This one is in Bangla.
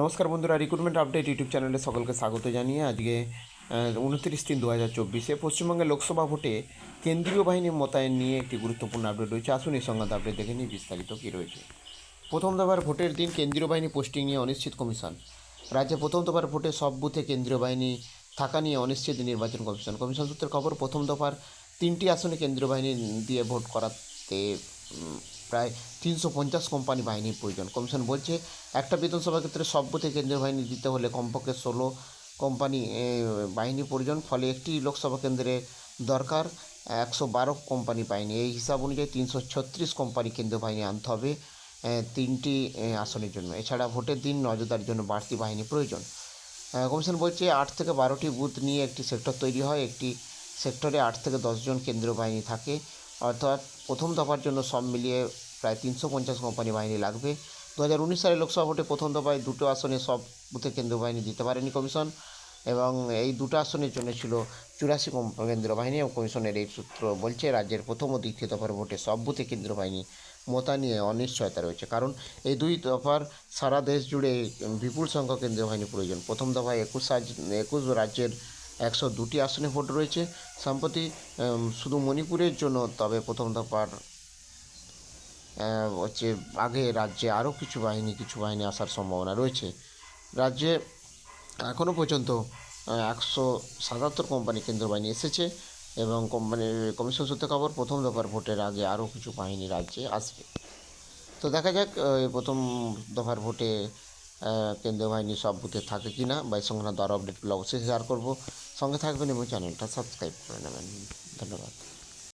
নমস্কার বন্ধুরা রিক্রুটমেন্ট আপডেট ইউটিউব চ্যানেলে সকলকে স্বাগত জানিয়ে আজকে উনত্রিশ তিন দু হাজার চব্বিশে পশ্চিমবঙ্গের লোকসভা ভোটে কেন্দ্রীয় বাহিনীর মোতায়েন নিয়ে একটি গুরুত্বপূর্ণ আপডেট রয়েছে। আসুন এই সংক্রান্ত আপডেট দেখে নিই বিস্তারিত কী রয়েছে। প্রথম দফার ভোটের দিন কেন্দ্রীয় বাহিনী পোস্টিং নিয়ে অনিশ্চিত কমিশন। রাজ্যে প্রথম দফার ভোটে সব বুথে কেন্দ্রীয় বাহিনী থাকা নিয়ে অনিশ্চিত নির্বাচন কমিশন। কমিশন সূত্রের খবর, প্রথম দফার তিনটি আসনে কেন্দ্রীয় বাহিনী দিয়ে ভোট করাতে প্রায় তিনশো পঞ্চাশ কোম্পানি বাহিনীর প্রয়োজন। কমিশন বলছে, একটা বিধানসভা ক্ষেত্রে বুথে কেন্দ্রীয় বাহিনী দিতে হলে কমপক্ষে ষোলো কোম্পানি বাহিনী প্রয়োজন, ফলে একটি লোকসভা কেন্দ্রে দরকার একশো বারো কোম্পানি বাহিনী। এই হিসাব অনুযায়ী তিনশো ছত্রিশ কোম্পানি কেন্দ্রীয় বাহিনী আনতে হবে তিনটি আসনের জন্য। এছাড়া ভোটের দিন নজরদারির জন্য বাড়তি বাহিনী প্রয়োজন। কমিশন বলছে, আট থেকে বারোটি বুথ নিয়ে একটি সেক্টর তৈরি হয়। একটি সেক্টরে আট থেকে দশজন কেন্দ্রীয় বাহিনী থাকে। অর্থাৎ প্রথম দফার জন্য সব মিলিয়ে প্রায় তিনশো পঞ্চাশ কোম্পানি বাহিনী লাগবে। দু হাজার উনিশ সালে লোকসভা ভোটে প্রথম দফায় দুটো আসনে সব বুথে কেন্দ্রীয় বাহিনী দিতে পারেনি কমিশন এবং এই দুটো আসনের জন্য ছিল চুরাশি কেন্দ্রীয় বাহিনী এবং কমিশনের এই সূত্র বলছে রাজ্যের প্রথম ও দ্বিতীয় দফার ভোটে সব বুথে কেন্দ্রীয় বাহিনী মোতা নিয়ে অনিশ্চয়তা রয়েছে। কারণ এই দুই দফার সারা দেশ জুড়ে বিপুল সংখ্যক কেন্দ্রীয় বাহিনী প্রয়োজন। প্রথম দফায় একুশ একুশ রাজ্যের একশো দুটি আসনে ভোট রয়েছে। সম্প্রতি শুধু মণিপুরের জন্য, তবে প্রথম দফার হচ্ছে আগে রাজ্যে আরও কিছু বাহিনী কিছু বাহিনী আসার সম্ভাবনা রয়েছে। রাজ্যে এখনও পর্যন্ত একশো সাতাত্তর কোম্পানি কেন্দ্র বাহিনী এসেছে এবং কোম্পানি, কমিশন সূত্রে খবর, প্রথম দফার ভোটের আগে আরও কিছু বাহিনী রাজ্যে আসবে। তো দেখা যাক প্রথম দফার ভোটে কেন্দ্রীয় বাহিনী সব বুথে থাকে কি না বা এই সংক্রান্ত আরও আপডেটগুলো অবশ্যই শেয়ার করব। সঙ্গে থাকবেন এবং চ্যানেলটা সাবস্ক্রাইব করে নেবেন। ধন্যবাদ।